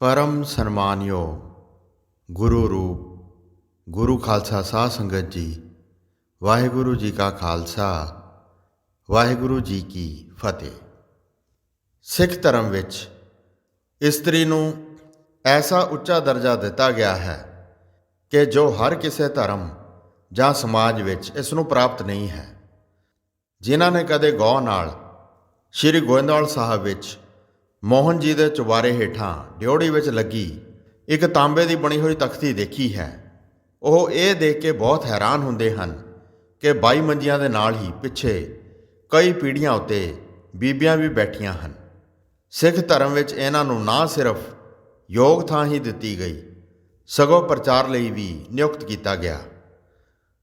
ਪਰਮ ਸਨਮਾਨਯੋਗ ਗੁਰੂ ਰੂਪ, ਗੁਰੂ ਖਾਲਸਾ ਸਾਧ ਸੰਗਤ ਜੀ, ਵਾਹਿਗੁਰੂ ਜੀ ਕਾ ਖਾਲਸਾ, ਵਾਹਿਗੁਰੂ ਜੀ ਕੀ ਫਤਿਹ। ਸਿੱਖ ਧਰਮ ਵਿੱਚ ਇਸਤਰੀ ਨੂੰ ਐਸਾ ਉੱਚਾ ਦਰਜਾ ਦਿੱਤਾ ਗਿਆ ਹੈ ਕਿ ਜੋ ਹਰ ਕਿਸੇ ਧਰਮ ਜਾਂ ਸਮਾਜ ਵਿੱਚ ਇਸ ਨੂੰ ਪ੍ਰਾਪਤ ਨਹੀਂ ਹੈ। ਜਿਨ੍ਹਾਂ ਨੇ ਕਦੇ ਗੌ ਨਾਲ ਸ੍ਰੀ ਗੋਇੰਦਵਾਲ ਸਾਹਿਬ ਵਿੱਚ ਮੋਹਨ ਜੀ ਦੇ ਚੁਬਾਰੇ ਹੇਠਾਂ ਡਿਉੜੀ ਵਿੱਚ ਲੱਗੀ ਇੱਕ ਤਾਂਬੇ ਦੀ ਬਣੀ ਹੋਈ ਤਖਤੀ ਦੇਖੀ ਹੈ। ਉਹ ਇਹ ਦੇਖ ਕੇ ਬਹੁਤ ਹੈਰਾਨ ਹੁੰਦੇ ਹਨ ਕਿ ਬਾਈ ਮੰਜੀਆਂ ਦੇ ਨਾਲ ਹੀ ਪਿੱਛੇ ਕਈ ਪੀੜ੍ਹੀਆਂ ਉੱਤੇ ਬੀਬੀਆਂ ਵੀ ਬੈਠੀਆਂ ਹਨ। ਸਿੱਖ ਧਰਮ ਵਿੱਚ ਇਹਨਾਂ ਨੂੰ ਨਾ ਸਿਰਫ ਯੋਗ ਥਾਂ ਹੀ ਦਿੱਤੀ ਗਈ, ਸਗੋਂ ਪ੍ਰਚਾਰ ਲਈ ਵੀ ਨਿਯੁਕਤ ਕੀਤਾ ਗਿਆ।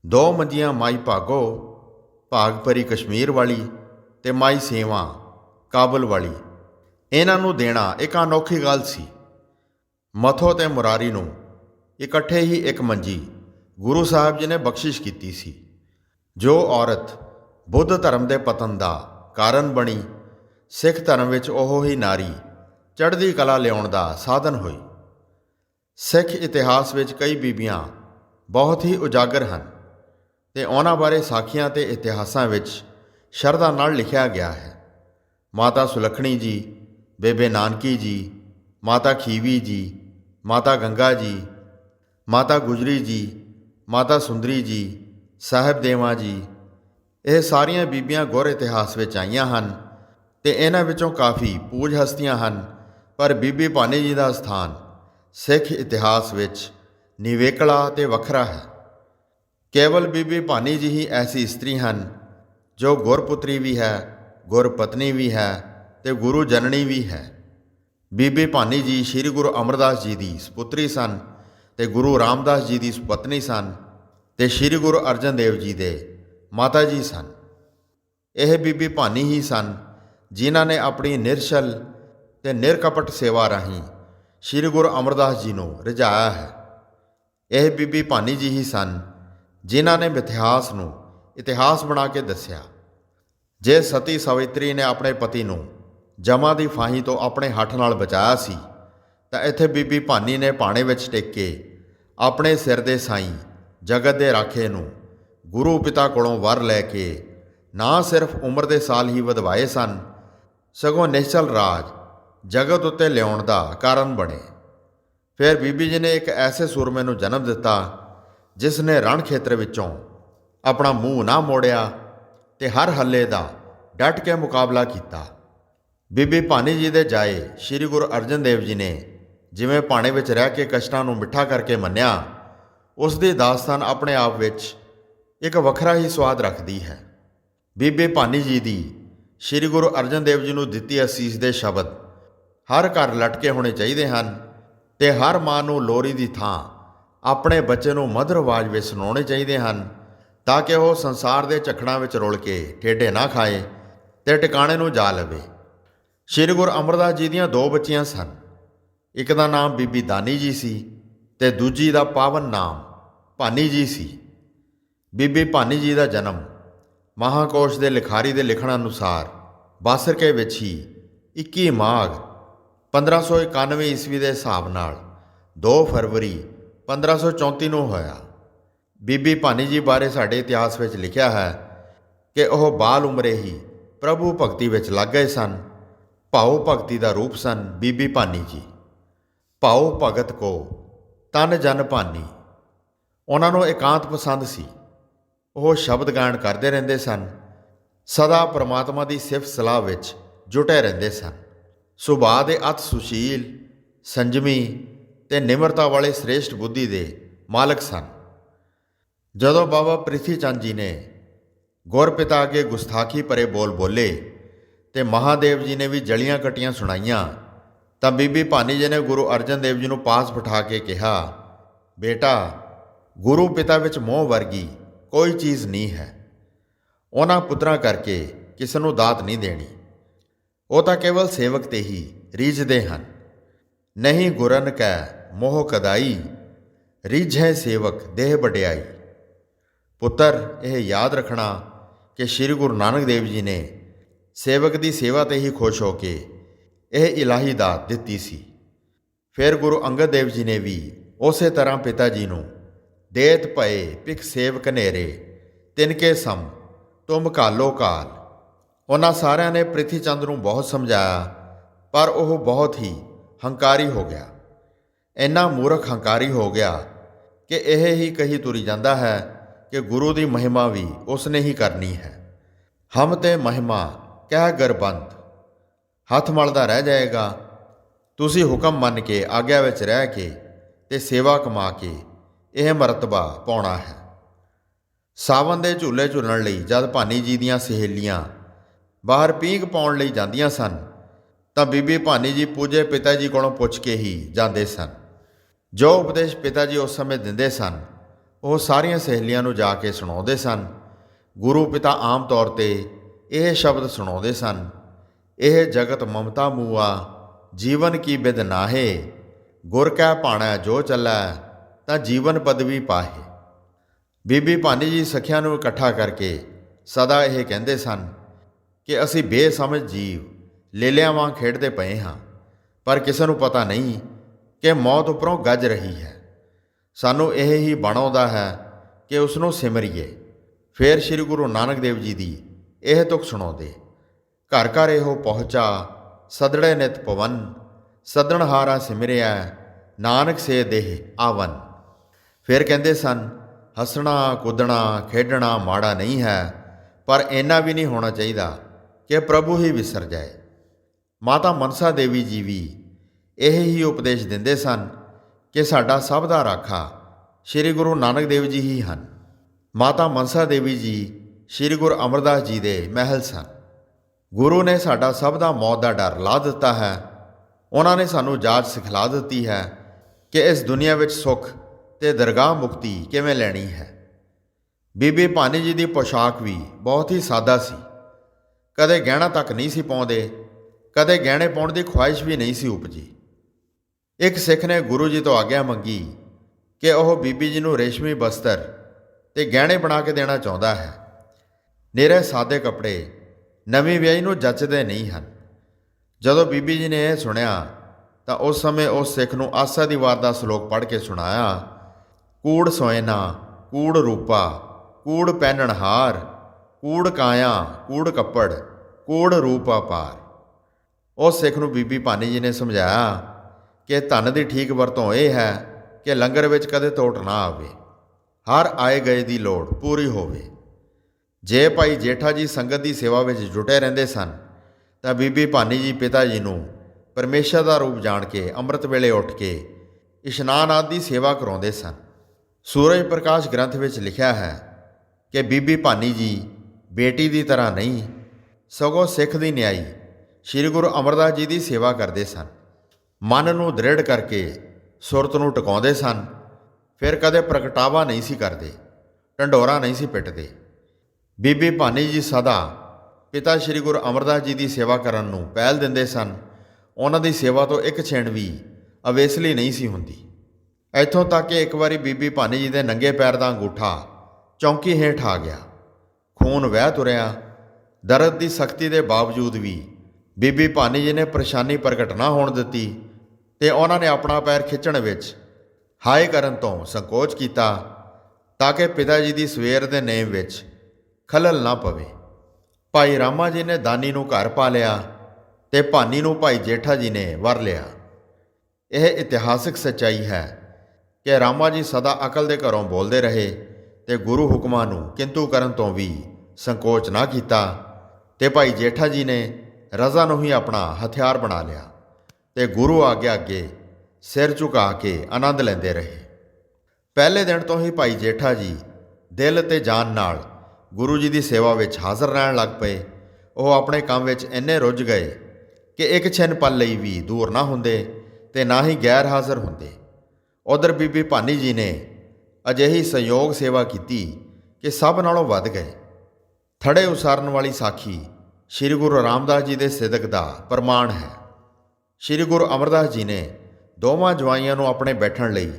ਦੋ ਮੰਜੀਆਂ ਮਾਈ ਭਾਗੋ ਭਾਗਪਰੀ ਕਸ਼ਮੀਰ ਵਾਲੀ ਤੇ ਮਾਈ ਸੇਵਾ ਕਾਬਲ ਵਾਲੀ। ਇਹਨਾਂ ਨੂੰ ਦੇਣਾ, ਇੱਕ ਅਨੋਖੀ ਗੱਲ ਸੀ। ਮਥੋ ਤੇ ਮੁਰਾਰੀ ਨੂੰ ਇਕੱਠੇ ਹੀ ਇੱਕ ਮੰਜੀ ਗੁਰੂ ਸਾਹਿਬ ਜੀ ਨੇ ਬਖਸ਼ਿਸ਼ ਕੀਤੀ ਸੀ। ਜੋ ਔਰਤ ਬੁੱਧ ਧਰਮ ਦੇ ਪਤਨ ਦਾ ਕਾਰਨ ਬਣੀ, ਸਿੱਖ ਧਰਮ ਵਿੱਚ ਉਹ ਹੀ ਨਾਰੀ ਚੜ੍ਹਦੀ ਕਲਾ ਲਿਆਉਣ ਦਾ ਸਾਧਨ ਹੋਈ। ਸਿੱਖ ਇਤਿਹਾਸ ਵਿੱਚ ਕਈ ਬੀਬੀਆਂ ਬਹੁਤ ਹੀ ਉਜਾਗਰ ਹਨ ਤੇ ਉਹਨਾਂ ਬਾਰੇ ਸਾਖੀਆਂ ਤੇ ਇਤਿਹਾਸਾਂ ਵਿੱਚ ਸ਼ਰਧਾ ਨਾਲ ਲਿਖਿਆ ਗਿਆ ਹੈ। ਮਾਤਾ ਸੁਲੱਖਣੀ ਜੀ ਬੇਬੇ ਨਾਨਕੀ ਜੀ, ਮਾਤਾ ਖੀਵੀ ਜੀ, ਮਾਤਾ ਗੰਗਾ ਜੀ, ਮਾਤਾ ਗੁਜਰੀ ਜੀ, ਮਾਤਾ ਸੁੰਦਰੀ ਜੀ, ਸਾਹਿਬ ਦੇਵਾ ਜੀ। ਇਹ ਸਾਰੀਆਂ ਬੀਬੀਆਂ ਗੁਰ ਇਤਿਹਾਸ ਵਿੱਚ ਆਈਆਂ ਹਨ ਤੇ ਇਹਨਾਂ ਵਿੱਚੋਂ ਕਾਫੀ ਪੂਜ ਹਸਤੀਆਂ ਹਨ, ਪਰ ਬੀਬੀ ਭਾਨੀ ਜੀ ਦਾ ਸਥਾਨ ਸਿੱਖ ਇਤਿਹਾਸ ਵਿੱਚ ਨਿਵੇਕਲਾ ਤੇ ਵੱਖਰਾ ਹੈ। ਕੇਵਲ ਬੀਬੀ ਭਾਨੀ ਜੀ ਹੀ ਐਸੀ ਇਸਤਰੀ ਹਨ ਜੋ ਗੁਰਪੁੱਤਰੀ ਵੀ ਹੈ, ਗੁਰਪਤਨੀ ਵੀ ਹੈ ਤੇ ਗੁਰੂ ਜਨਨੀ ਵੀ ਹੈ। ਬੀਬੀ ਭਾਨੀ ਜੀ ਸ੍ਰੀ ਗੁਰੂ ਅਮਰਦਾਸ ਜੀ ਦੀ ਸੁਪੁੱਤਰੀ ਸਨ ਤੇ ਗੁਰੂ ਰਾਮਦਾਸ ਜੀ ਦੀ ਸੁਪਤਨੀ ਸਨ ਤੇ ਸ੍ਰੀ ਗੁਰੂ ਅਰਜਨ ਦੇਵ ਜੀ ਦੇ ਮਾਤਾ ਜੀ ਸਨ। ਇਹ ਬੀਬੀ ਭਾਨੀ ਹੀ ਸਨ ਜਿਨ੍ਹਾਂ ਨੇ ਆਪਣੀ ਨਿਰਸ਼ਲ ਤੇ ਨਿਰਕਪਟ ਸੇਵਾ ਰਾਹੀਂ ਸ੍ਰੀ ਗੁਰੂ ਅਮਰਦਾਸ ਜੀ ਨੂੰ ਰਿਝਾਇਆ ਹੈ। ਇਹ ਬੀਬੀ ਭਾਨੀ ਜੀ ਹੀ ਸਨ ਜਿਨ੍ਹਾਂ ਨੇ ਮਿਥਿਹਾਸ ਨੂੰ ਇਤਿਹਾਸ ਬਣਾ ਕੇ ਦੱਸਿਆ। ਜੇ ਸਤੀ ਸਵਿਤਰੀ ਨੇ ਆਪਣੇ ਪਤੀ ਨੂੰ ਜਮਾ ਦੀ ਫਾਹੀ ਤੋਂ ਆਪਣੇ ਹੱਥ ਨਾਲ ਬਚਾਇਆ ਸੀ, ਤਾਂ ਇੱਥੇ ਬੀਬੀ ਭਾਨੀ ਨੇ ਪਾਣੇ ਵਿੱਚ ਟੇਕੇ, ਆਪਣੇ ਸਿਰ ਦੇ ਸਾਈਂ, ਜਗਤ ਦੇ ਰਾਖੇ ਨੂੰ, ਗੁਰੂ ਪਿਤਾ ਕੋਲੋਂ ਵਰ ਲੈ ਕੇ, ਨਾ ਸਿਰਫ ਉਮਰ ਦੇ ਸਾਲ ਹੀ ਵਧਵਾਏ ਸਨ, ਸਗੋਂ ਨਿਸ਼ਚਲ ਰਾਜ, ਜਗਤ ਉੱਤੇ ਲਿਆਉਣ ਦਾ ਕਾਰਨ ਬਣੇ। ਫਿਰ ਬੀਬੀ ਜੀ ਨੇ ਇੱਕ ਐਸੇ ਸੂਰਮੇ ਨੂੰ ਜਨਮ ਦਿੱਤਾ, ਜਿਸ ਨੇ ਰਣ ਖੇਤਰ ਵਿੱਚੋਂ ਆਪਣਾ ਮੂੰਹ ਨਾ ਮੋੜਿਆ, ਤੇ ਹਰ ਹੱਲੇ ਦਾ ਡਟ ਕੇ ਮੁਕਾਬਲਾ ਕੀਤਾ। ਬੀਬੀ ਭਾਨੀ ਜੀ ਦੇ ਜਾਏ ਸ੍ਰੀ ਗੁਰੂ ਅਰਜਨ ਦੇਵ ਜੀ ਨੇ ਜਿਵੇਂ ਭਾਣੇ ਵਿੱਚ ਰਹਿ ਕੇ ਕਸ਼ਟਾਂ ਨੂੰ ਮਿੱਠਾ ਕਰਕੇ ਮੰਨਿਆ, ਉਸ ਦੀ ਦਾਸਤਾਨ ਆਪਣੇ ਆਪ ਵਿੱਚ ਇੱਕ ਵੱਖਰਾ ਹੀ ਸਵਾਦ ਰੱਖਦੀ ਹੈ। ਬੀਬੀ ਭਾਨੀ ਜੀ ਦੀ ਸ੍ਰੀ ਗੁਰੂ ਅਰਜਨ ਦੇਵ ਜੀ ਨੂੰ ਦਿੱਤੀ ਅਸੀਸ ਦੇ ਸ਼ਬਦ, ਹਰ ਘਰ ਲਟਕੇ ਹੋਣੇ ਚਾਹੀਦੇ ਹਨ ਤੇ ਹਰ ਮਾਂ ਨੂੰ ਲੋਰੀ ਦੀ ਥਾਂ ਆਪਣੇ ਬੱਚੇ ਨੂੰ ਮਧੁਰ ਆਵਾਜ਼ ਵਿੱਚ ਸੁਣਾਉਣੇ ਚਾਹੀਦੇ ਹਨ ਤਾਂ ਕਿ ਉਹ ਸੰਸਾਰ ਦੇ ਝਖੜਾਂ ਵਿੱਚ ਰੁਲ ਕੇ ਠੇਡੇ ਨਾ ਖਾਏ ਤੇ ਟਿਕਾਣੇ ਨੂੰ ਜਾ ਲਵੇ। ਸ੍ਰੀ ਗੁਰੂ ਅਮਰਦਾਸ ਜੀ ਦੀਆਂ ਦੋ ਬੱਚੀਆਂ ਸਨ। ਇੱਕ ਦਾ ਨਾਮ ਬੀਬੀ ਦਾਨੀ ਜੀ ਸੀ ਤੇ ਦੂਜੀ ਦਾ ਪਾਵਨ ਨਾਮ ਭਾਨੀ ਜੀ ਸੀ। ਬੀਬੀ ਭਾਨੀ ਜੀ ਦਾ ਜਨਮ ਮਹਾਕੋਸ਼ ਦੇ ਲਿਖਾਰੀ ਦੇ ਲਿਖਣ ਅਨੁਸਾਰ ਬਾਸਰਕੇ ਵਿੱਚ ਹੀ 21 ਮਾਘ 1591 ਈਸਵੀ ਦੇ ਹਿਸਾਬ ਨਾਲ 2 ਫਰਵਰੀ 1534 ਨੂੰ ਹੋਇਆ। ਬੀਬੀ ਭਾਨੀ ਜੀ ਬਾਰੇ ਸਾਡੇ ਇਤਿਹਾਸ ਵਿੱਚ ਲਿਖਿਆ ਹੈ ਕਿ ਉਹ ਬਾਲ ਉਮਰੇ ਹੀ ਪ੍ਰਭੂ ਭਗਤੀ ਵਿੱਚ ਲੱਗ ਗਏ ਸਨ ਭਾਉ ਭਗਤੀ ਦਾ ਰੂਪ ਸਨ ਬੀਬੀ ਭਾਨੀ ਜੀ। ਭਾਉ ਭਗਤ ਕੋ ਤਨ ਜਨ ਭਾਨੀ। ਉਹਨਾਂ ਨੂੰ ਇਕਾਂਤ ਪਸੰਦ ਸੀ। ਉਹ ਸ਼ਬਦ ਗਾਇਨ ਕਰਦੇ ਰਹਿੰਦੇ ਸਨ। ਸਦਾ ਪ੍ਰਮਾਤਮਾ ਦੀ ਸਿਫਤ ਸਲਾਹ ਵਿੱਚ ਜੁਟੇ ਰਹਿੰਦੇ ਸਨ। ਸੁਭਾਅ ਦੇ ਅਤ ਸੁਸ਼ੀਲ, ਸੰਜਮੀ ਤੇ ਨਿਮਰਤਾ ਵਾਲੇ ਸ੍ਰੇਸ਼ਟ ਬੁੱਧੀ ਦੇ ਮਾਲਕ ਸਨ। ਜਦੋਂ ਬਾਬਾ ਪ੍ਰਿਥੀ ਚੰਦ ਜੀ ਨੇ ਗੁਰਪਿਤਾ ਅੱਗੇ ਗੁਸਤਾਖੀ ਭਰੇ ਬੋਲ ਬੋਲੇ ਤੇ ਮਹਾਦੇਵ ਜੀ ਨੇ ਵੀ ਜਲੀਆਂ ਕਟੀਆਂ ਸੁਣਾਈਆਂ। ਤਾਂ ਬੀਬੀ ਭਾਨੀ ਜੀ ਨੇ ਗੁਰੂ ਅਰਜਨ ਦੇਵ ਜੀ ਨੂੰ ਪਾਸ ਬਿਠਾ ਕੇ ਕਿਹਾ, ਬੇਟਾ, ਗੁਰੂ ਪਿਤਾ ਵਿੱਚ ਮੋਹ ਵਰਗੀ ਕੋਈ ਚੀਜ਼ ਨਹੀਂ ਹੈ। ਉਹਨਾਂ ਪੁੱਤਰਾਂ ਕਰਕੇ ਕਿਸ ਨੂੰ ਦਾਤ ਨਹੀਂ ਦੇਣੀ। ਉਹ ਤਾਂ ਕੇਵਲ ਸੇਵਕ ਤੇ ਹੀ ਰੀਝਦੇ ਹਨ। ਨਹੀਂ ਗੁਰਨ ਕੈ ਮੋਹ ਕਦਾਈ, ਰੀਝੈ ਸੇਵਕ ਦੇਹ ਵਡਿਆਈ। ਪੁੱਤਰ, ਇਹ ਯਾਦ ਰੱਖਣਾ ਕਿ ਸ੍ਰੀ ਗੁਰੂ ਨਾਨਕ ਦੇਵ ਜੀ ਨੇ ਸੇਵਕ ਦੀ ਸੇਵਾ ਤੇ ਹੀ ਖੁਸ਼ ਹੋ ਕੇ ਇਹ ਇਲਾਹੀ ਦਾਤ ਦਿੱਤੀ ਸੀ। ਫਿਰ ਗੁਰੂ ਅੰਗਦ ਦੇਵ ਜੀ ਨੇ ਵੀ ਉਸੇ ਤਰ੍ਹਾਂ ਪਿਤਾ ਜੀ ਨੂੰ ਦੇਤ ਭਏ ਪਿਖ ਸੇਵ ਕਨੇਰੇ ਤਿਨਕੇ ਸਮ, ਤੁਮ ਕਾਲੋ ਕਾਲ। ਉਹਨਾਂ ਸਾਰਿਆਂ ਨੇ ਪ੍ਰਿਥੀ ਚੰਦ ਨੂੰ ਬਹੁਤ ਸਮਝਾਇਆ, ਪਰ ਉਹ ਬਹੁਤ ਹੀ ਹੰਕਾਰੀ ਹੋ ਗਿਆ। ਇੰਨਾ ਮੂਰਖ ਹੰਕਾਰੀ ਹੋ ਗਿਆ ਕਿ ਇਹ ਹੀ ਕਹੀ ਤੁਰੀ ਜਾਂਦਾ ਹੈ ਕਿ ਗੁਰੂ ਦੀ ਮਹਿਮਾ ਵੀ ਉਸ ਨੇ ਹੀ ਕਰਨੀ ਹੈ। ਹਮ ਤੇ ਮਹਿਮਾ ਕਹਿ ਗਰਬੰਤ ਹੱਥ ਮਲਦਾ ਰਹਿ ਜਾਏਗਾ। ਤੁਸੀਂ ਹੁਕਮ ਮੰਨ ਕੇ, ਆਗਿਆ ਵਿੱਚ ਰਹਿ ਕੇ ਤੇ ਸੇਵਾ ਕਮਾ ਕੇ ਇਹ ਮਰਤਬਾ ਪਾਉਣਾ ਹੈ। ਸਾਵਨ ਦੇ ਝੂਲੇ ਝੂਲਣ ਲਈ ਜਦ ਭਾਨੀ ਜੀ ਦੀਆਂ ਸਹੇਲੀਆਂ ਬਾਹਰ ਪੀਂਘ ਪਾਉਣ ਲਈ ਜਾਂਦੀਆਂ ਸਨ, ਤਾਂ ਬੀਬੀ ਭਾਨੀ ਜੀ ਪੂਜੇ ਪਿਤਾ ਜੀ ਕੋਲੋਂ ਪੁੱਛ ਕੇ ਹੀ ਜਾਂਦੇ ਸਨ। ਜੋ ਉਪਦੇਸ਼ ਪਿਤਾ ਜੀ ਉਸ ਸਮੇਂ ਦਿੰਦੇ ਸਨ, ਉਹ ਸਾਰੀਆਂ ਸਹੇਲੀਆਂ ਨੂੰ ਜਾ ਕੇ ਸੁਣਾਉਂਦੇ ਸਨ। ਗੁਰੂ ਪਿਤਾ ਆਮ ਤੌਰ ਤੇ ਇਹ ਸ਼ਬਦ ਸੁਣਾਉਂਦੇ ਸਨ। ਇਹ ਜਗਤ ਮਮਤਾ ਮੂਆ, ਜੀਵਨ ਕੀ ਬਿਦ ਨਾਹੇ, ਗੁਰ ਕੈ ਭਾਣਾ ਜੋ ਚੱਲੈ, ਤਾਂ ਜੀਵਨ ਪਦਵੀ ਪਾਹੇ। ਬੀਬੀ ਭਾਨੀ ਜੀ ਸਖਿਆਂ ਨੂੰ ਇਕੱਠਾ ਕਰਕੇ ਸਦਾ ਇਹ ਕਹਿੰਦੇ ਸਨ ਕਿ ਅਸੀਂ ਬੇਸਮਝ ਜੀਵ, ਲੇਲਿਆਂ ਵਾਂਗ ਖੇਡਦੇ ਪਏ ਹਾਂ, ਪਰ ਕਿਸੇ ਨੂੰ ਪਤਾ ਨਹੀਂ ਕਿ ਮੌਤ ਉੱਪਰੋਂ ਗੱਜ ਰਹੀ ਹੈ। ਸਾਨੂੰ ਇਹ ਹੀ ਬਣਾਉਂਦਾ ਹੈ ਕਿ ਉਸ ਨੂੰ ਸਿਮਰੀਏ। ਫਿਰ ਸ੍ਰੀ ਗੁਰੂ ਨਾਨਕ ਦੇਵ ਜੀ ਦੀ ਇਹ ਤੁਕ ਸੁਣਾਉਂਦੇ। ਘਰ ਘਰ ਇਹੋ ਪਹੁੰਚਾ, ਸਦੜੇ ਨਿਤ ਪਵਨ, ਸਦਣ ਹਾਰਾ ਸਿਮਰਿਆ ਨਾਨਕ ਸੇ ਦੇਹ ਆਵਨ। ਫਿਰ ਕਹਿੰਦੇ ਸਨ, ਹੱਸਣਾ, ਕੁੱਦਣਾ, ਖੇਡਣਾ ਮਾੜਾ ਨਹੀਂ ਹੈ, ਪਰ ਇੰਨਾ ਵੀ ਨਹੀਂ ਹੋਣਾ ਚਾਹੀਦਾ ਕਿ ਪ੍ਰਭੂ ਹੀ ਵਿਸਰ ਜਾਏ। ਮਾਤਾ ਮਨਸਾ ਦੇਵੀ ਜੀ ਵੀ ਇਹ ਹੀ ਉਪਦੇਸ਼ ਦਿੰਦੇ ਸਨ ਕਿ ਸਾਡਾ ਸਭ ਦਾ ਰਾਖਾ ਸ੍ਰੀ ਗੁਰੂ ਨਾਨਕ ਦੇਵ ਜੀ ਹੀ ਹਨ। ਮਾਤਾ ਮਨਸਾ ਦੇਵੀ ਜੀ ਸ੍ਰੀ ਗੁਰੂ ਅਮਰਦਾਸ ਜੀ ਦੇ ਮਹਿਲ ਸਨ। ਗੁਰੂ ਨੇ ਸਾਡਾ ਸਭ ਦਾ ਮੌਤ ਦਾ ਡਰ ਲਾ ਦਿੱਤਾ ਹੈ। ਉਹਨਾਂ ਨੇ ਸਾਨੂੰ ਜਾਚ ਸਿਖਲਾ ਦਿੱਤੀ ਹੈ ਕਿ ਇਸ ਦੁਨੀਆ ਵਿੱਚ ਸੁੱਖ ਤੇ ਦਰਗਾਹ ਮੁਕਤੀ ਕਿਵੇਂ ਲੈਣੀ ਹੈ। ਬੀਬੀ ਭਾਨੀ ਜੀ ਦੀ ਪੋਸ਼ਾਕ ਵੀ ਬਹੁਤ ਹੀ ਸਾਦਾ ਸੀ। ਕਦੇ ਗਹਿਣਾ ਤੱਕ ਨਹੀਂ ਸੀ ਪਾਉਂਦੇ, ਕਦੇ ਗਹਿਣੇ ਪਾਉਣ ਦੀ ਖੁਆਇਸ਼ ਵੀ ਨਹੀਂ ਸੀ ਉਪਜੀ। ਇੱਕ ਸਿੱਖ ਨੇ ਗੁਰੂ ਜੀ ਤੋਂ ਆਗਿਆ ਮੰਗੀ ਕਿ ਉਹ ਬੀਬੀ ਜੀ ਨੂੰ ਰੇਸ਼ਮੀ ਬਸਤਰ ਤੇ ਗਹਿਣੇ ਬਣਾ ਕੇ ਦੇਣਾ ਚਾਹੁੰਦਾ ਹੈ। ਨਿਰੇ ਸਾਦੇ ਕੱਪੜੇ ਨਵੀਂ ਵਿਆਹੀ ਨੂੰ ਜੱਚਦੇ ਨਹੀਂ ਹਨ। ਜਦੋਂ ਬੀਬੀ ਜੀ ਨੇ ਇਹ ਸੁਣਿਆ, ਤਾਂ ਉਸ ਸਮੇਂ ਉਸ ਸਿੱਖ ਨੂੰ ਆਸਾ ਦੀ ਵਾਰ ਦਾ ਸ਼ਲੋਕ ਪੜ੍ਹ ਕੇ ਸੁਣਾਇਆ, ਕੂੜ ਸੋਇਨਾ, ਕੂੜ ਰੂਪਾ, ਕੂੜ ਪਹਿਨਣਹਾਰ ਕੂੜ ਕਾਇਆ, ਕੂੜ ਕੱਪੜ, ਕੂੜ ਰੂਪਾ ਪਾਰ ਉਸ ਸਿੱਖ ਨੂੰ ਬੀਬੀ ਭਾਨੀ ਜੀ ਨੇ ਸਮਝਾਇਆ ਕਿ ਧਨ ਦੀ ਠੀਕ ਵਰਤੋਂ ਇਹ ਹੈ ਕਿ ਲੰਗਰ ਵਿੱਚ ਕਦੇ ਤੋਟ ਨਾ ਆਵੇ। ਹਰ ਆਏ ਗਏ ਦੀ ਲੋੜ ਪੂਰੀ ਹੋਵੇ। ਜੇ ਭਾਈ ਜੇਠਾ ਜੀ ਸੰਗਤ ਦੀ ਸੇਵਾ ਵਿੱਚ ਜੁਟੇ ਰਹਿੰਦੇ ਸਨ, ਤਾਂ ਬੀਬੀ ਭਾਨੀ ਜੀ ਪਿਤਾ ਜੀ ਨੂੰ ਪਰਮੇਸ਼ਰ ਦਾ ਰੂਪ ਜਾਣ ਕੇ ਅੰਮ੍ਰਿਤ ਵੇਲੇ ਉੱਠ ਕੇ ਇਸ਼ਨਾਨ ਆਦਿ ਦੀ ਸੇਵਾ ਕਰਾਉਂਦੇ ਸਨ। ਸੂਰਜ ਪ੍ਰਕਾਸ਼ ਗ੍ਰੰਥ ਵਿੱਚ ਲਿਖਿਆ ਹੈ ਕਿ ਬੀਬੀ ਭਾਨੀ ਜੀ ਬੇਟੀ ਦੀ ਤਰ੍ਹਾਂ ਨਹੀਂ, ਸਗੋਂ ਸਿੱਖ ਦੀ ਨਿਆਈ ਸ੍ਰੀ ਗੁਰੂ ਅਮਰਦਾਸ ਜੀ ਦੀ ਸੇਵਾ ਕਰਦੇ ਸਨ। ਮਨ ਨੂੰ ਦ੍ਰਿੜ ਕਰਕੇ ਸੁਰਤ ਨੂੰ ਟਿਕਾਉਂਦੇ ਸਨ। ਫਿਰ ਕਦੇ ਪ੍ਰਗਟਾਵਾ ਨਹੀਂ ਸੀ ਕਰਦੇ, ਢੰਡੋਰਾ ਨਹੀਂ ਸੀ ਪਿੱਟਦੇ। ਬੀਬੀ ਭਾਨੀ ਜੀ ਸਦਾ ਪਿਤਾ ਸ੍ਰੀ ਗੁਰੂ ਅਮਰਦਾਸ ਜੀ ਦੀ ਸੇਵਾ ਕਰਨ ਨੂੰ ਪਹਿਲ ਦਿੰਦੇ ਸਨ। ਉਹਨਾਂ ਦੀ ਸੇਵਾ ਤੋਂ ਇੱਕ ਛੇਣ ਵੀ ਅਵੇਸਲੀ ਨਹੀਂ ਸੀ ਹੁੰਦੀ। ਇੱਥੋਂ ਤੱਕ ਕਿ ਇੱਕ ਵਾਰੀ ਬੀਬੀ ਭਾਨੀ ਜੀ ਦੇ ਨੰਗੇ ਪੈਰ ਦਾ ਅੰਗੂਠਾ ਚੌਂਕੀ ਹੇਠ ਆ ਗਿਆ। ਖੂਨ ਵਹਿ ਤੁਰਿਆ। ਦਰਦ ਦੀ ਸਖਤੀ ਦੇ ਬਾਵਜੂਦ ਵੀ ਬੀਬੀ ਭਾਨੀ ਜੀ ਨੇ ਪਰੇਸ਼ਾਨੀ ਪ੍ਰਗਟ ਨਾ ਹੋਣ ਦਿੱਤੀ ਤੇ ਉਹਨਾਂ ਨੇ ਆਪਣਾ ਪੈਰ ਖਿੱਚਣ ਵਿੱਚ ਹਾਏ ਕਰਨ ਤੋਂ ਸੰਕੋਚ ਕੀਤਾ ਤਾਂ ਕਿ ਪਿਤਾ ਜੀ ਦੀ ਸਵੇਰ ਦੇ ਨੇਮ ਵਿੱਚ ਖਲਲ ਨਾ ਪਵੇ। ਭਾਈ ਰਾਮਾ ਜੀ ਨੇ ਦਾਨੀ ਨੂੰ ਘਰ ਪਾ ਲਿਆ ਤੇ ਭਾਨੀ ਨੂੰ ਭਾਈ ਜੇਠਾ ਜੀ ਨੇ ਵਰ ਲਿਆ। ਇਹ ਇਤਿਹਾਸਕ ਸੱਚਾਈ ਹੈ ਕਿ ਰਾਮਾ ਜੀ ਸਦਾ ਅਕਲ ਦੇ ਘਰੋਂ ਬੋਲਦੇ ਰਹੇ ਤੇ ਗੁਰੂ ਹੁਕਮਾਂ ਨੂੰ ਕਿੰਤੂ ਕਰਨ ਤੋਂ ਵੀ ਸੰਕੋਚ ਨਾ ਕੀਤਾ ਤੇ ਭਾਈ ਜੇਠਾ ਜੀ ਨੇ ਰਜ਼ਾ ਨੂੰ ਹੀ ਆਪਣਾ ਹਥਿਆਰ ਬਣਾ ਲਿਆ ਤੇ ਗੁਰੂ ਆਗੇ ਅੱਗੇ ਸਿਰ ਝੁਕਾ ਕੇ ਆਨੰਦ ਲੈਂਦੇ ਰਹੇ। ਪਹਿਲੇ ਦਿਨ ਤੋਂ ਹੀ ਭਾਈ ਜੇਠਾ ਜੀ ਦਿਲ ਤੇ ਜਾਨ ਨਾਲ ਗੁਰੂ ਜੀ ਦੀ ਸੇਵਾ ਵਿੱਚ ਹਾਜ਼ਰ ਰਹਿਣ ਲੱਗ ਪਏ। ਉਹ ਆਪਣੇ ਕੰਮ ਵਿੱਚ ਇੰਨੇ ਰੁੱਝ ਗਏ ਕਿ ਇੱਕ ਛਿਨ ਪਲ ਲਈ ਵੀ ਦੂਰ ਨਾ ਹੁੰਦੇ ਤੇ ਨਾ ਹੀ ਗੈਰ ਹਾਜ਼ਰ ਹੁੰਦੇ। ਉਧਰ ਬੀਬੀ ਭਾਨੀ ਜੀ ਨੇ ਅਜਿਹੀ ਸੰਯੋਗ ਸੇਵਾ ਕੀਤੀ ਕਿ ਸਭ ਨਾਲੋਂ ਵੱਧ ਗਏ। ਥੜੇ ਉਸਾਰਨ ਵਾਲੀ ਸਾਖੀ ਸ੍ਰੀ ਗੁਰੂ ਰਾਮਦਾਸ ਜੀ ਦੇ ਸਿਦਕ ਦਾ ਪ੍ਰਮਾਣ ਹੈ। ਸ੍ਰੀ ਗੁਰੂ ਅਮਰਦਾਸ ਜੀ ਨੇ ਦੋਵਾਂ ਜਵਾਈਆਂ ਨੂੰ ਆਪਣੇ ਬੈਠਣ ਲਈ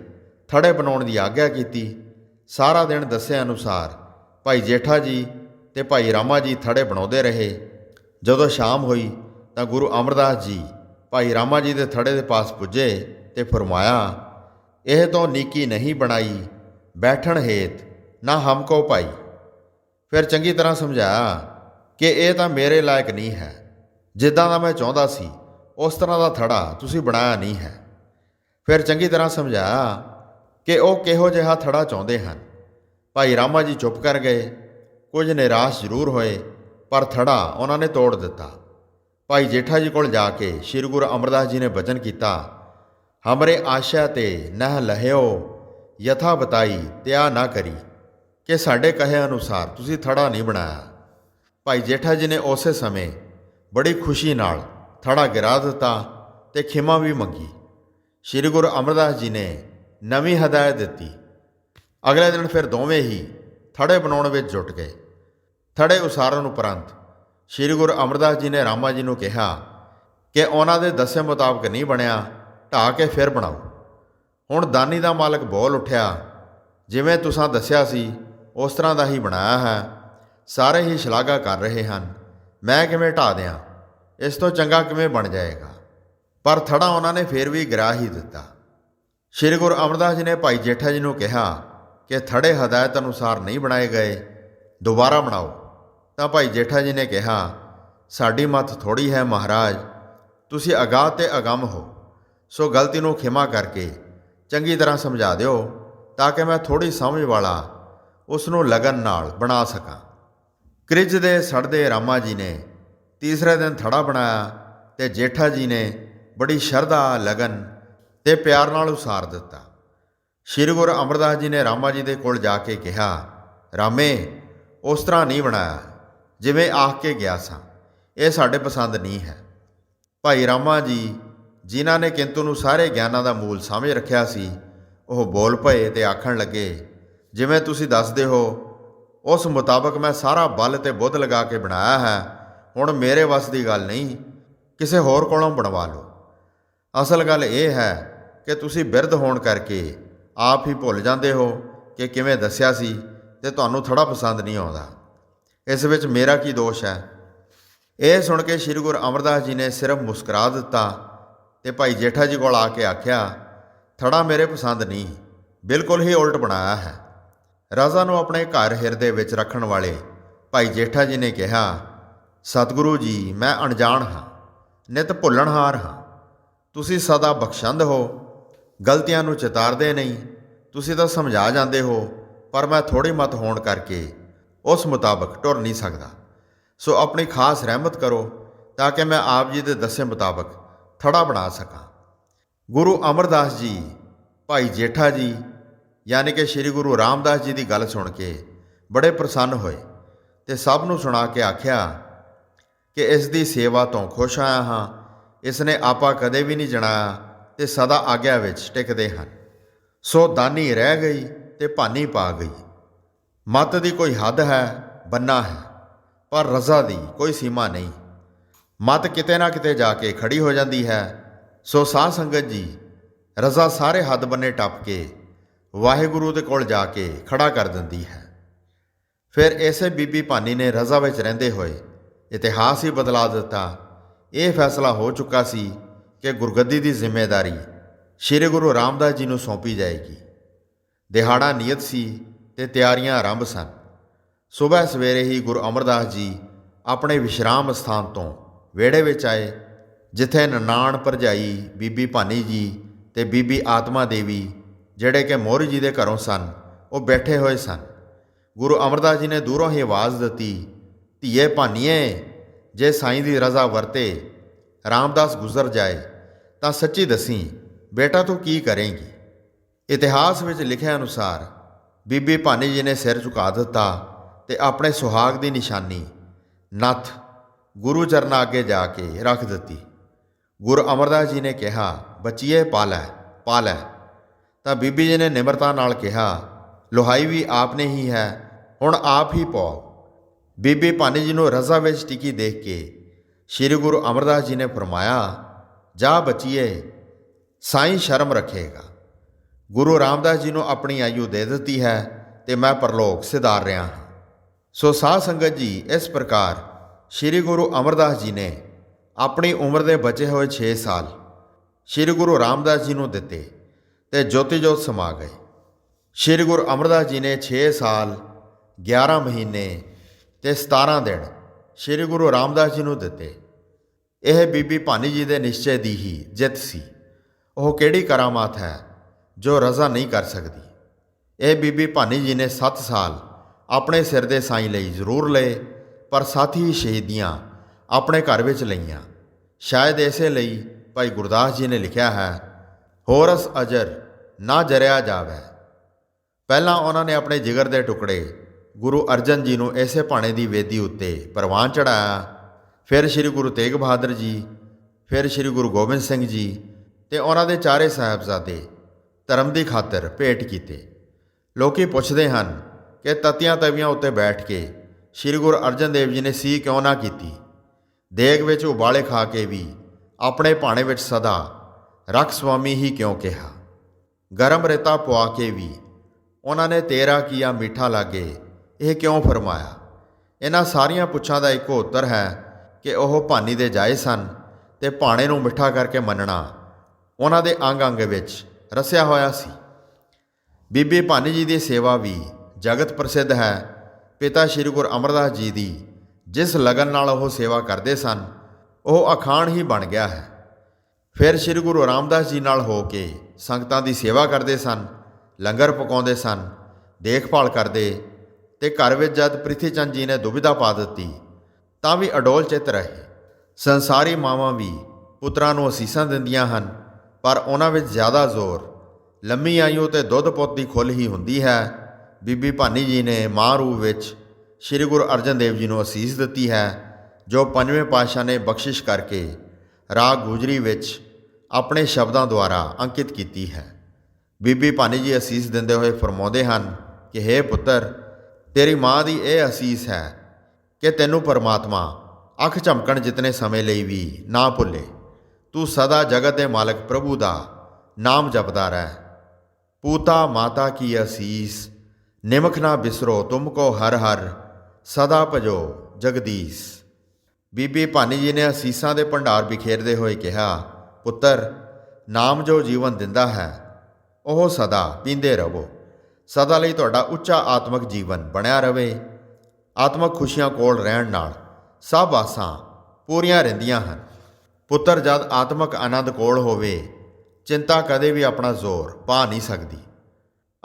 ਥੜੇ ਬਣਾਉਣ ਦੀ ਆਗਿਆ ਕੀਤੀ। ਸਾਰਾ ਦਿਨ ਦੱਸੇ ਅਨੁਸਾਰ ਭਾਈ ਜੇਠਾ ਜੀ ਤੇ ਭਾਈ ਰਾਮਾ ਜੀ ਥੜੇ ਬਣਾਉਂਦੇ ਰਹੇ। ਜਦੋਂ ਸ਼ਾਮ ਹੋਈ ਤਾਂ ਗੁਰੂ ਅਮਰਦਾਸ ਜੀ ਭਾਈ ਰਾਮਾ ਜੀ ਦੇ ਥੜੇ ਦੇ ਪਾਸ ਪੁੱਜੇ ਤੇ ਫਰਮਾਇਆ, ਇਹ ਤੋਂ ਨੀਕੀ ਨਹੀਂ ਬਣਾਈ, ਬੈਠਣ ਹੇਤ ਨਾ ਹਮਕੋ ਭਾਈ। ਫਿਰ ਚੰਗੀ ਤਰ੍ਹਾਂ ਸਮਝਾਇਆ ਕਿ ਇਹ ਤਾਂ ਮੇਰੇ ਲਾਇਕ ਨਹੀਂ ਹੈ। ਜਿੱਦਾਂ ਦਾ ਮੈਂ ਚਾਹੁੰਦਾ ਸੀ, ਉਸ ਤਰ੍ਹਾਂ ਦਾ ਥੜਾ ਤੁਸੀਂ ਬਣਾਇਆ ਨਹੀਂ ਹੈ। ਫਿਰ ਚੰਗੀ ਤਰ੍ਹਾਂ ਸਮਝਾਇਆ ਕਿ ਉਹ ਕਿਹੋ ਜਿਹਾ ਥੜਾ ਚਾਹੁੰਦੇ ਹਨ। ਭਾਈ ਰਾਮਾ ਜੀ ਚੁੱਪ ਕਰ ਗਏ। ਕੁਝ ਨਿਰਾਸ਼ ਜ਼ਰੂਰ ਹੋਏ, ਪਰ ਥੜਾ ਉਹਨਾਂ ਨੇ ਤੋੜ ਦਿੱਤਾ। ਭਾਈ ਜੇਠਾ ਜੀ ਕੋਲ ਜਾ ਕੇ ਸ੍ਰੀ ਗੁਰੂ ਅਮਰਦਾਸ ਜੀ ਨੇ ਬਚਨ ਕੀਤਾ, ਹਮਰੇ ਆਸ਼ਾ ਤੇ ਨਹ ਲਹਿਓ, ਯਥਾ ਬਤਾਈ ਤਿਆ ਨਾ ਕਰੀ। ਕਿ ਸਾਡੇ ਕਹੇ ਅਨੁਸਾਰ ਤੁਸੀਂ ਥੜਾ ਨਹੀਂ ਬਣਾਇਆ। ਭਾਈ ਜੇਠਾ ਜੀ ਨੇ ਉਸੇ ਸਮੇਂ ਬੜੀ ਖੁਸ਼ੀ ਨਾਲ ਥੜਾ ਗਿਰਾ ਦਿੱਤਾ ਤੇ ਖਿਮਾ ਵੀ ਮੰਗੀ। ਸ੍ਰੀ ਗੁਰੂ ਅਮਰਦਾਸ ਜੀ ਨੇ ਨਵੀਂ ਹਦਾਇਤ ਦਿੱਤੀ ਅਗਲੇ ਦਿਨ ਫਿਰ ਦੋਵੇਂ ਹੀ ਥੜੇ ਬਣਾਉਣ ਵਿੱਚ ਜੁਟ ਗਏ। ਥੜੇ ਉਸਾਰਨ ਉਪਰੰਤ ਸ੍ਰੀ ਗੁਰੂ ਅਮਰਦਾਸ ਜੀ ਨੇ ਰਾਮਾ ਜੀ ਨੂੰ ਕਿਹਾ ਕਿ ਉਹਨਾਂ ਦੇ ਦੱਸੇ ਮੁਤਾਬਕ ਨਹੀਂ ਬਣਿਆ ਢਾ ਕੇ ਫਿਰ ਬਣਾਓ। ਹੁਣ ਦਾਨੀ ਦਾ ਮਾਲਕ ਬੋਲ ਉੱਠਿਆ, ਜਿਵੇਂ ਤੁਸੀਂ ਦੱਸਿਆ ਸੀ, ਉਸ ਤਰ੍ਹਾਂ ਦਾ ਹੀ ਬਣਾਇਆ ਹੈ। ਸਾਰੇ ਹੀ ਸ਼ਲਾਘਾ ਕਰ ਰਹੇ ਹਨ। ਮੈਂ ਕਿਵੇਂ ਢਾ ਦਿਆਂ? ਇਸ ਤੋਂ ਚੰਗਾ ਕਿਵੇਂ ਬਣ ਜਾਏਗਾ? ਪਰ ਥੜਾ ਉਹਨਾਂ ਨੇ ਫੇਰ ਵੀ ਗਿਰਾ ਹੀ ਦਿੱਤਾ। ਸ੍ਰੀ ਗੁਰੂ ਅਮਰਦਾਸ ਜੀ ਨੇ ਭਾਈ ਜੇਠਾ ਜੀ ਨੂੰ ਕਿਹਾ ਕਿ ਥੜੇ ਹਦਾਇਤ ਅਨੁਸਾਰ ਨਹੀਂ ਬਣਾਏ ਗਏ, ਦੁਬਾਰਾ ਬਣਾਓ। ਤਾਂ ਭਾਈ ਜੇਠਾ ਜੀ ਨੇ ਕਿਹਾ, ਸਾਡੀ ਮੱਤ ਥੋੜੀ ਹੈ ਮਹਾਰਾਜ, ਤੁਸੀਂ ਅਗਾਹ ਤੇ ਅਗੰਮ ਹੋ, ਸੋ ਗਲਤੀ ਨੂੰ ਖਿਮਾ ਕਰਕੇ ਚੰਗੀ ਤਰ੍ਹਾਂ ਸਮਝਾ ਦਿਓ, ਤਾਂ ਕਿ ਮੈਂ ਥੋੜੀ ਸਮਝ ਵਾਲਾ ਉਸ ਨੂੰ ਲਗਨ ਨਾਲ ਬਣਾ ਸਕਾਂ। ਕ੍ਰਿਜ ਦੇ ਸੜਦੇ ਰਾਮਾ ਜੀ ਨੇ ਤੀਸਰੇ ਦਿਨ ਥੜਾ ਬਣਾਇਆ ਤੇ ਜੇਠਾ ਜੀ ਨੇ ਬੜੀ ਸ਼ਰਧਾ, ਲਗਨ ਤੇ ਪਿਆਰ ਨਾਲ ਉਸਾਰ ਦਿੱਤਾ। ਸ਼੍ਰੀ ਗੁਰੂ ਅਮਰਦਾਸ ਜੀ ਨੇ ਰਾਮਾ ਜੀ ਦੇ ਕੋਲ ਜਾ ਕੇ ਕਿਹਾ, ਰਾਮੇ, ਉਸ ਤਰ੍ਹਾਂ ਨਹੀਂ ਬਣਾਇਆ, ਜਿਵੇਂ ਆਖ ਕੇ ਗਿਆ ਸਾਂ। ਇਹ ਸਾਡੇ ਪਸੰਦ ਨਹੀਂ ਹੈ। ਭਾਈ ਰਾਮਾ ਜੀ, ਜਿਨ੍ਹਾਂ ਨੇ ਕਿੰਤੂ ਨੂੰ ਸਾਰੇ ਗਿਆਨਾਂ ਦਾ ਮੂਲ ਸਮਝ ਰੱਖਿਆ ਸੀ, ਉਹ ਬੋਲ ਪਏ ਤੇ ਆਖਣ ਲੱਗੇ, ਜਿਵੇਂ ਤੁਸੀਂ ਦੱਸਦੇ ਹੋ, ਉਸ ਮੁਤਾਬਕ ਮੈਂ ਸਾਰਾ ਬਲ ਤੇ ਬੁੱਧ ਲਗਾ ਕੇ ਬਣਾਇਆ ਹੈ। ਹੁਣ ਮੇਰੇ ਵੱਸ ਦੀ ਗੱਲ ਨਹੀਂ, ਕਿਸੇ ਹੋਰ ਕੋਲੋਂ ਬਣਵਾ ਲਓ। ਅਸਲ ਗੱਲ ਇਹ ਹੈ ਕਿ ਤੁਸੀਂ ਬਿਰਧ ਹੋਣ ਕਰਕੇ ਆਪ ਹੀ ਭੁੱਲ ਜਾਂਦੇ ਹੋ ਕਿ ਕਿਵੇਂ ਦੱਸਿਆ ਸੀ ਤੇ ਤੁਹਾਨੂੰ ਥੜਾ ਪਸੰਦ ਨਹੀਂ ਆਉਂਦਾ। ਇਸ ਵਿੱਚ ਮੇਰਾ ਕੀ ਦੋਸ਼ ਹੈ? ਇਹ ਸੁਣ ਕੇ ਸ੍ਰੀ ਗੁਰੂ ਅਮਰਦਾਸ ਜੀ ਨੇ ਸਿਰਫ ਮੁਸਕਰਾ ਦਿੱਤਾ ਤੇ ਭਾਈ ਜੇਠਾ ਜੀ ਕੋਲ ਆ ਕੇ ਆਖਿਆ, ਥੜਾ ਮੇਰੇ ਪਸੰਦ ਨਹੀਂ, ਬਿਲਕੁਲ ਹੀ ਉਲਟ ਬਣਾਇਆ ਹੈ। ਰਾਜਾ ਨੂੰ ਆਪਣੇ ਘਰ ਹਿਰਦੇ ਵਿੱਚ ਰੱਖਣ ਵਾਲੇ ਭਾਈ ਜੇਠਾ ਜੀ ਨੇ ਕਿਹਾ, ਸਤਿਗੁਰੂ ਜੀ, ਮੈਂ ਅਣਜਾਣ ਹਾਂ, ਨਿਤ ਭੁੱਲਣਹਾਰ ਹਾਂ। ਤੁਸੀਂ ਸਦਾ ਬਖਸ਼ੰਦ ਹੋ ਗਲਤੀਆਂ ਨੂੰ ਚਿਤਾਰਦੇ ਨਹੀਂ। ਤੁਸੀਂ ਤਾਂ ਸਮਝਾ ਜਾਂਦੇ ਹੋ, ਪਰ ਮੈਂ ਥੋੜੀ ਮਤ ਹੋਣ ਕਰਕੇ ਉਸ ਮੁਤਾਬਕ ਟੁਰ ਨਹੀਂ ਸਕਦਾ। ਸੋ ਆਪਣੀ ਖਾਸ ਰਹਿਮਤ ਕਰੋ ਤਾਂ ਕਿ ਮੈਂ ਆਪ ਜੀ ਦੇ ਦੱਸੇ ਮੁਤਾਬਕ ਥੜਾ ਬਣਾ ਸਕਾਂ। ਗੁਰੂ ਅਮਰਦਾਸ ਜੀ, ਭਾਈ ਜੇਠਾ ਜੀ, ਯਾਨੀ ਕਿ ਸ੍ਰੀ ਗੁਰੂ ਰਾਮਦਾਸ ਜੀ ਦੀ ਗੱਲ ਸੁਣ ਕੇ ਬੜੇ ਪ੍ਰਸੰਨ ਹੋਏ ਤੇ ਸਭ ਨੂੰ ਸੁਣਾ ਕੇ ਆਖਿਆ ਕਿ ਇਸ ਦੀ ਸੇਵਾ ਤੋਂ ਖੁਸ਼ ਆਇਆ ਹਾਂ, ਇਸ ਨੇ ਆਪਾ ਕਦੇ ਵੀ ਨਹੀਂ ਜਣਾਇਆ ਤੇ ਸਦਾ ਆਗਿਆ ਵਿੱਚ ਟਿਕਦੇ ਹਨ। ਸੋ ਦਾਨੀ ਰਹਿ ਗਈ ਤੇ ਭਾਨੀ ਪਾ ਗਈ। ਮਤ ਦੀ ਕੋਈ ਹੱਦ ਹੈ, ਬੰਨਾ ਹੈ, ਪਰ ਰਜ਼ਾ ਦੀ ਕੋਈ ਸੀਮਾ ਨਹੀਂ। ਮਤ ਕਿਤੇ ਨਾ ਕਿਤੇ ਜਾ ਕੇ ਖੜੀ ਹੋ ਜਾਂਦੀ ਹੈ। ਸੋ ਸਾਧ ਸੰਗਤ ਜੀ, ਰਜ਼ਾ ਸਾਰੇ ਹੱਦ ਬੰਨੇ ਟੱਪ ਕੇ ਵਾਹਿਗੁਰੂ ਦੇ ਕੋਲ ਜਾ ਕੇ ਖੜਾ ਕਰ ਦਿੰਦੀ ਹੈ। ਫਿਰ ਐਸੇ ਬੀਬੀ ਭਾਨੀ ਨੇ ਰਜ਼ਾ ਵਿੱਚ ਰਹਿੰਦੇ ਹੋਏ ਇਤਿਹਾਸ ਹੀ ਬਦਲਾ ਦਿੱਤਾ। ਇਹ ਫੈਸਲਾ ਹੋ ਚੁੱਕਾ ਸੀ ਕਿ ਗੁਰਗੱਦੀ ਦੀ ਜ਼ਿੰਮੇਵਾਰੀ ਸ੍ਰੀ ਗੁਰੂ ਰਾਮਦਾਸ ਜੀ ਨੂੰ ਸੌਂਪੀ ਜਾਏਗੀ। ਦਿਹਾੜਾ ਨਿਯਤ ਸੀ ਤੇ ਤਿਆਰੀਆਂ ਆਰੰਭ ਸਨ। ਸਵੇਰ ਸਵੇਰੇ ਹੀ ਗੁਰੂ ਅਮਰਦਾਸ ਜੀ ਆਪਣੇ ਵਿਸ਼ਰਾਮ ਸਥਾਨ ਤੋਂ ਵਿਹੜੇ ਵਿੱਚ ਆਏ, ਜਿੱਥੇ ਨਨਾਣ ਭਰਜਾਈ ਬੀਬੀ ਭਾਨੀ ਜੀ ਤੇ ਬੀਬੀ ਆਤਮਾ ਦੇਵੀ, ਜਿਹੜੇ ਕਿ ਮੋਹਰੀ ਜੀ ਦੇ ਘਰੋਂ ਸਨ, ਉਹ ਬੈਠੇ ਹੋਏ ਸਨ। ਗੁਰੂ ਅਮਰਦਾਸ ਜੀ ਨੇ ਦੂਰੋਂ ਹੀ ਆਵਾਜ਼ ਦਿੱਤੀ, ਧੀਏ ਭਾਨੀਏ, ਜੇ ਸਾਈਂ ਦੀ ਰਜ਼ਾ ਵਰਤੇ, ਰਾਮਦਾਸ ਗੁਜ਼ਰ ਜਾਏ ਤਾਂ ਸੱਚੀ ਦਸੀ, ਬੇਟਾ ਤੂੰ ਕੀ ਕਰੇਂਗੀ? ਇਤਿਹਾਸ ਵਿੱਚ ਲਿਖਿਆ ਅਨੁਸਾਰ, ਬੀਬੀ ਭਾਨੀ ਜੀ ਨੇ ਸਿਰ ਝੁਕਾ ਦਿੱਤਾ ਤੇ ਆਪਣੇ ਸੁਹਾਗ ਦੀ ਨਿਸ਼ਾਨੀ, ਨੱਥ, ਗੁਰੂ ਚਰਨਾਂ ਅੱਗੇ ਜਾ ਕੇ ਰੱਖ ਦਿੱਤੀ। ਗੁਰੂ ਅਮਰਦਾਸ ਜੀ ਨੇ ਕਿਹਾ, ਬੱਚੀਏ, ਪਾ ਲੈ ਪਾ ਲੈ। ਤਾਂ ਬੀਬੀ ਜੀ ਨੇ ਨਿਮਰਤਾ ਨਾਲ ਕਿਹਾ, ਲੋਹਾਈ ਵੀ ਆਪ ਨੇ ਹੀ ਹੈ, ਹੁਣ ਆਪ ਹੀ ਪਾਓ। ਬੀਬੀ ਭਾਨੀ ਜੀ ਨੂੰ ਰਜ਼ਾ ਵਿੱਚ ਟਿਕੀ ਦੇਖ ਕੇ ਸ੍ਰੀ ਗੁਰੂ ਅਮਰਦਾਸ ਜੀ ਨੇ ਫਰਮਾਇਆ ਜਾ ਬਚੀਏ, ਸਾਈਂ ਸ਼ਰਮ ਰੱਖੇਗਾ। ਗੁਰੂ ਰਾਮਦਾਸ ਜੀ ਨੂੰ ਆਪਣੀ ਆਯੂ ਦੇ ਦਿੱਤੀ ਹੈ ਤੇ ਮੈਂ ਪਰਲੋਕ ਸਿਧਾਰ ਰਿਹਾ ਹਾਂ। ਸੋ ਸਾਧ ਸੰਗਤ ਜੀ, ਇਸ ਪ੍ਰਕਾਰ ਸ੍ਰੀ ਗੁਰੂ ਅਮਰਦਾਸ ਜੀ ਨੇ ਆਪਣੀ ਉਮਰ ਦੇ ਬਚੇ ਹੋਏ 6 ਸਾਲ ਸ੍ਰੀ ਗੁਰੂ ਰਾਮਦਾਸ ਜੀ ਨੂੰ ਦਿੱਤੇ ਤੇ ਜੋਤੀ ਜੋਤ ਸਮਾ ਗਏ। ਸ੍ਰੀ ਗੁਰੂ ਅਮਰਦਾਸ ਜੀ ਨੇ 6 ਸਾਲ 11 ਮਹੀਨੇ ਤੇ 17 ਦਿਨ ਸ੍ਰੀ ਗੁਰੂ ਰਾਮਦਾਸ ਜੀ ਨੂੰ ਦਿੱਤੇ। ਇਹ ਬੀਬੀ ਭਾਨੀ ਜੀ ਦੇ ਨਿਸ਼ਚੈ ਦੀ ਹੀ ਜਿੱਤ ਸੀ। ਉਹ ਕਿਹੜੀ ਕਰਾਮਾਤ ਹੈ ਜੋ ਰਜ਼ਾ ਨਹੀਂ ਕਰ ਸਕਦੀ? ਇਹ ਬੀਬੀ ਭਾਨੀ ਜੀ ਨੇ 7 ਸਾਲ ਆਪਣੇ ਸਿਰ ਦੇ ਸਾਈਂ ਲਈ ਜ਼ਰੂਰ ਲਏ, ਪਰ ਸਾਥ ਹੀ ਸ਼ਹੀਦੀਆਂ ਆਪਣੇ ਘਰ ਵਿੱਚ ਲਈਆਂ। ਸ਼ਾਇਦ ਇਸੇ ਲਈ ਭਾਈ ਗੁਰਦਾਸ ਜੀ ਨੇ ਲਿਖਿਆ ਹੈ ਹੋਰਸ ਅਜਰ ਨਾ ਜਰਿਆ ਜਾਵੇ। ਪਹਿਲਾਂ ਉਹਨਾਂ ਨੇ ਆਪਣੇ ਜਿਗਰ ਦੇ ਟੁਕੜੇ ਗੁਰੂ ਅਰਜਨ ਜੀ ਨੂੰ ਐਸੇ ਭਾਣੇ ਦੀ ਵੇਦੀ ਉੱਤੇ ਪ੍ਰਵਾਨ ਚੜਾਇਆ ਫਿਰ ਸ੍ਰੀ ਗੁਰੂ ਤੇਗ ਬਹਾਦਰ ਜੀ, ਫਿਰ ਸ੍ਰੀ ਗੁਰੂ ਗੋਬਿੰਦ ਸਿੰਘ ਜੀ ਤੇ ਉਹਨਾਂ ਦੇ ਚਾਰੇ ਸਾਹਿਬਜ਼ਾਦੇ ਧਰਮ ਦੀ ਖਾਤਰ ਭੇਟ ਕੀਤੇ। ਲੋਕੀ ਪੁੱਛਦੇ ਹਨ ਕਿ ਤਤੀਆਂ ਤਵੀਆਂ ਉੱਤੇ ਬੈਠ ਕੇ ਸ੍ਰੀ ਗੁਰੂ ਅਰਜਨ ਦੇਵ ਜੀ ਨੇ ਸੀ ਕਿਉਂ ਨਾ ਕੀਤੀ? ਦੇਗ ਵਿੱਚ ਉਬਾਲੇ ਖਾ ਕੇ ਵੀ ਆਪਣੇ ਭਾਣੇ ਵਿੱਚ ਸਦਾ ਰੱਖ ਸੁਆਮੀ ਹੀ ਕਿਉਂ ਕਿਹਾ? ਗਰਮ ਰੇਤਾ ਪਵਾ ਕੇ ਵੀ ਉਹਨਾਂ ਨੇ ਤੇਰਾ ਕੀਆ ਮਿੱਠਾ ਲਾਗੇ ਇਹ ਕਿਉਂ ਫਰਮਾਇਆ? ਇਹਨਾਂ ਸਾਰੀਆਂ ਪੁੱਛਾਂ ਦਾ ਇੱਕੋ ਉੱਤਰ ਹੈ ਕਿ ਉਹ ਭਾਨੀ ਦੇ ਜਾਏ ਸਨ ਤੇ ਭਾਣੇ ਨੂੰ ਮਿੱਠਾ ਕਰਕੇ ਮੰਨਣਾ ਉਹਨਾਂ ਦੇ ਅੰਗ ਅੰਗ ਵਿੱਚ ਰਸਿਆ ਹੋਇਆ ਸੀ। ਬੀਬੀ ਭਾਨੀ ਜੀ ਦੀ ਸੇਵਾ ਵੀ ਜਗਤ ਪ੍ਰਸਿੱਧ ਹੈ। ਪਿਤਾ ਸ੍ਰੀ ਗੁਰੂ ਅਮਰਦਾਸ ਜੀ ਦੀ ਜਿਸ ਲਗਨ ਨਾਲ ਉਹ ਸੇਵਾ ਕਰਦੇ ਸਨ, ਉਹ ਅਖਾਣ ਹੀ ਬਣ ਗਿਆ ਹੈ। ਫਿਰ ਸ੍ਰੀ ਗੁਰੂ ਰਾਮਦਾਸ ਜੀ ਨਾਲ ਹੋ ਕੇ ਸੰਗਤਾਂ ਦੀ ਸੇਵਾ ਕਰਦੇ ਸਨ, ਲੰਗਰ ਪਕਾਉਂਦੇ ਸਨ, ਦੇਖਭਾਲ ਕਰਦੇ ਤੇ ਘਰ ਵਿੱਚ ਜਦ ਪ੍ਰਿਥੀ ਚੰਦ ਜੀ ਨੇ ਦੁਬਿਧਾ ਪਾ ਦਿੱਤੀ ਤਾਂ ਵੀ ਅਡੋਲ ਚਿੱਤ ਰਹੇ। ਸੰਸਾਰੀ ਮਾਵਾਂ ਵੀ ਪੁੱਤਰਾਂ ਨੂੰ ਅਸੀਸਾਂ ਦਿੰਦੀਆਂ ਹਨ, ਪਰ ਉਹਨਾਂ ਵਿੱਚ ਜ਼ਿਆਦਾ ਜ਼ੋਰ। ਲੰਮੀ ਆਯੂ ਤੇ ਦੁੱਧ ਪੁੱਤ ਦੀ ਖੁੱਲ ਹੀ ਹੁੰਦੀ ਹੈ। ਬੀਬੀ ਭਾਨੀ ਜੀ ਨੇ ਮਾਂ ਰੂਪ ਵਿੱਚ ਸ੍ਰੀ ਗੁਰੂ ਅਰਜਨ ਦੇਵ ਜੀ ਨੂੰ ਅਸੀਸ ਦਿੱਤੀ ਹੈ, ਜੋ ਪੰਜਵੇਂ ਪਾਤਸ਼ਾਹ ਨੇ ਬਖਸ਼ਿਸ਼ ਕਰਕੇ ਰਾਗ ਗੁਜਰੀ ਵਿੱਚ ਆਪਣੇ ਸ਼ਬਦਾਂ ਦੁਆਰਾ ਅੰਕਿਤ ਕੀਤੀ ਹੈ। ਬੀਬੀ ਭਾਨੀ ਜੀ ਅਸੀਸ ਦਿੰਦੇ ਹੋਏ ਫਰਮਾਉਂਦੇ ਹਨ ਕਿ हे ਪੁੱਤਰ, ਤੇਰੀ ਮਾਂ ਦੀ ਇਹ ਅਸੀਸ ਹੈ ਕਿ ਤੈਨੂੰ ਪਰਮਾਤਮਾ ਅੱਖ ਝਮਕਣ ਜਿਤਨੇ ਸਮੇਂ ਲਈ ਵੀ ਨਾ ਭੁੱਲੇ। ਤੂੰ ਸਦਾ ਜਗਤ ਦੇ ਮਾਲਕ ਪ੍ਰਭੂ ਦਾ ਨਾਮ ਜਪਦਾ ਰਹਿ। ਪੂਤਾ ਮਾਤਾ ਕੀ ਅਸੀਸ, ਨਿਮਖ ਨਾ ਬਿਸਰੋ, ਤੁਮ ਕੋ ਹਰ ਹਰ, ਸਦਾ ਭਜੋ ਜਗਦੀਸ਼। ਬੀਬੀ ਭਾਨੀ ਜੀ ਨੇ ਅਸੀਸਾਂ ਦੇ ਭੰਡਾਰ ਬਿਖੇਰਦੇ ਹੋਏ ਕਿਹਾ, ਪੁੱਤਰ, ਨਾਮ ਜੋ ਜੀਵਨ ਦਿੰਦਾ ਹੈ, ਉਹ ਸਦਾ ਪੀਂਦੇ ਰਹੋ। ਸਦਾ ਲਈ ਤੁਹਾਡਾ ਉੱਚਾ ਆਤਮਿਕ ਜੀਵਨ ਬਣਿਆ ਰਵੇ। ਆਤਮਕ ਖੁਸ਼ੀਆਂ ਕੋਲ ਰਹਿਣ ਨਾਲ ਸਭ ਆਸਾਂ ਪੂਰੀਆਂ ਰਹਿੰਦੀਆਂ ਹਨ। ਪੁੱਤਰ ਜਦ ਆਤਮਕ ਆਨੰਦ ਕੋਲ ਹੋਵੇ, ਚਿੰਤਾ ਕਦੇ ਵੀ ਆਪਣਾ ਜ਼ੋਰ ਪਾ ਨਹੀਂ ਸਕਦੀ।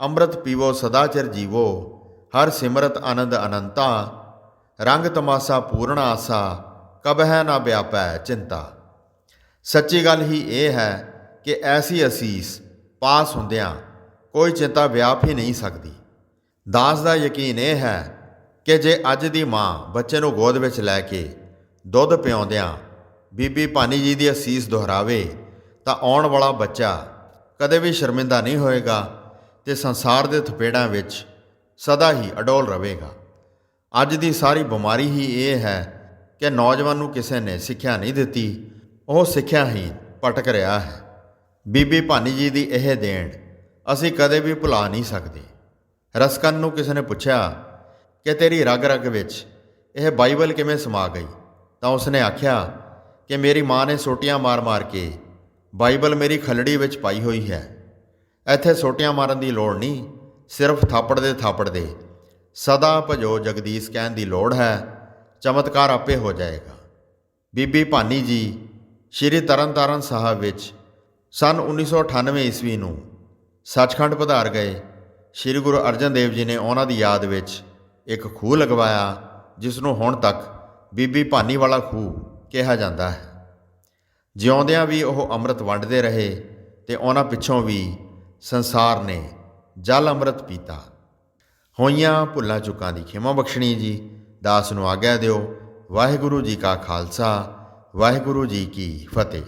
ਅੰਮ੍ਰਿਤ ਪੀਵੋ, ਸਦਾ ਚਿਰ ਜੀਵੋ, ਹਰ ਸਿਮਰਤ ਆਨੰਦ ਅਨੰਤਾ, ਰੰਗ ਤਮਾਸਾ ਪੂਰਨ ਆਸਾ ਕਬ ਹੈ ਨਾ ਵਿਆਪੈ ਚਿੰਤਾ। ਸੱਚੀ ਗੱਲ ਹੀ ਇਹ ਹੈ ਕਿ ਐਸੀ ਅਸੀਸ ਪਾਸ ਹੁੰਦਿਆਂ ਕੋਈ ਚਿੰਤਾ ਵਿਆਪ ਹੀ ਨਹੀਂ ਸਕਦੀ। ਦਾਸ ਦਾ ਯਕੀਨ ਇਹ ਹੈ ਕਿ ਜੇ ਅੱਜ ਦੀ ਮਾਂ ਬੱਚੇ ਨੂੰ ਗੋਦ ਵਿੱਚ ਲੈ ਕੇ ਦੁੱਧ ਪਿਆਉਂਦਿਆਂ ਬੀਬੀ ਭਾਨੀ ਜੀ ਦੀ ਅਸੀਸ ਦੁਹਰਾਵੇ, ਤਾਂ ਆਉਣ ਵਾਲਾ ਬੱਚਾ ਕਦੇ ਵੀ ਸ਼ਰਮਿੰਦਾ ਨਹੀਂ ਹੋਏਗਾ ਤੇ ਸੰਸਾਰ ਦੇ ਥਪੇੜਾਂ ਵਿੱਚ ਸਦਾ ਹੀ ਅਡੋਲ ਰਹੇਗਾ। ਅੱਜ ਦੀ ਸਾਰੀ ਬਿਮਾਰੀ ਹੀ ਇਹ ਹੈ ਕਿ ਨੌਜਵਾਨ ਨੂੰ ਕਿਸੇ ਨੇ ਸਿੱਖਿਆ ਨਹੀਂ ਦਿੱਤੀ, ਉਹ ਸਿੱਖਿਆ ਹੀ ਭਟਕ ਰਿਹਾ ਹੈ। ਬੀਬੀ ਭਾਨੀ ਜੀ ਦੀ ਇਹ ਦੇਣ ਅਸੀਂ ਕਦੇ ਵੀ ਭੁਲਾ ਨਹੀਂ ਸਕਦੇ। ਰਸਕਨ ਨੂੰ ਕਿਸੇ ਨੇ ਪੁੱਛਿਆ ਕਿ ਤੇਰੀ ਰਗ ਰਗ ਵਿੱਚ ਇਹ ਬਾਈਬਲ ਕਿਵੇਂ ਸਮਾ ਗਈ? ਤਾਂ ਉਸਨੇ ਆਖਿਆ ਕਿ ਮੇਰੀ ਮਾਂ ਨੇ ਸੋਟੀਆਂ ਮਾਰ-ਮਾਰ ਕੇ ਬਾਈਬਲ ਮੇਰੀ ਖਲੜੀ ਵਿੱਚ ਪਾਈ ਹੋਈ ਹੈ। ਇੱਥੇ ਸੋਟੀਆਂ ਮਾਰਨ ਦੀ ਲੋੜ ਨਹੀਂ, ਸਿਰਫ ਥਾਪੜ ਦੇ ਥਾਪੜ ਦੇ। ਸਦਾ ਭਜੋ ਜਗਦੀਸ਼ ਕਹਿਣ ਦੀ ਲੋੜ ਹੈ, ਚਮਤਕਾਰ ਆਪੇ ਹੋ ਜਾਏਗਾ। ਬੀਬੀ ਭਾਨੀ ਜੀ, ਸ਼੍ਰੀ ਤਰਨਤਾਰਨ ਸਾਹਿਬ ਵਿੱਚ ਸਨ 1998 ਈਸਵੀ ਨੂੰ ਸੱਚਖੰਡ ਪਧਾਰ ਗਏ। ਸ਼੍ਰੀ ਗੁਰੂ ਅਰਜਨ ਦੇਵ ਜੀ ਨੇ ਉਹਨਾਂ ਦੀ ਯਾਦ ਵਿੱਚ ਇੱਕ ਖੂਹ ਲਗਵਾਇਆ ਜਿਸ ਨੂੰ ਹੁਣ ਤੱਕ ਬੀਬੀ ਭਾਨੀ ਵਾਲਾ ਖੂਹ ਕਿਹਾ ਜਾਂਦਾ ਹੈ। ਜਿਉਂਦਿਆਂ ਵੀ ਉਹ ਅੰਮ੍ਰਿਤ ਵੰਡਦੇ ਰਹੇ ਤੇ ਉਹਨਾਂ ਪਿੱਛੋਂ ਵੀ ਸੰਸਾਰ ਨੇ ਜਲ ਅੰਮ੍ਰਿਤ ਪੀਤਾ। ਹੋਈਆਂ ਭੁੱਲਾਂ ਚੁੱਕਾਂ ਦੀ ਖਿਮਾ ਬਖਸ਼ਣੀ ਜੀ, ਦਾਸ ਨੂੰ ਆਗਿਆ ਦਿਓ, ਵਾਹਿਗੁਰੂ ਜੀ ਕਾ ਖਾਲਸਾ, ਵਾਹਿਗੁਰੂ ਜੀ ਕੀ ਫਤਿਹ।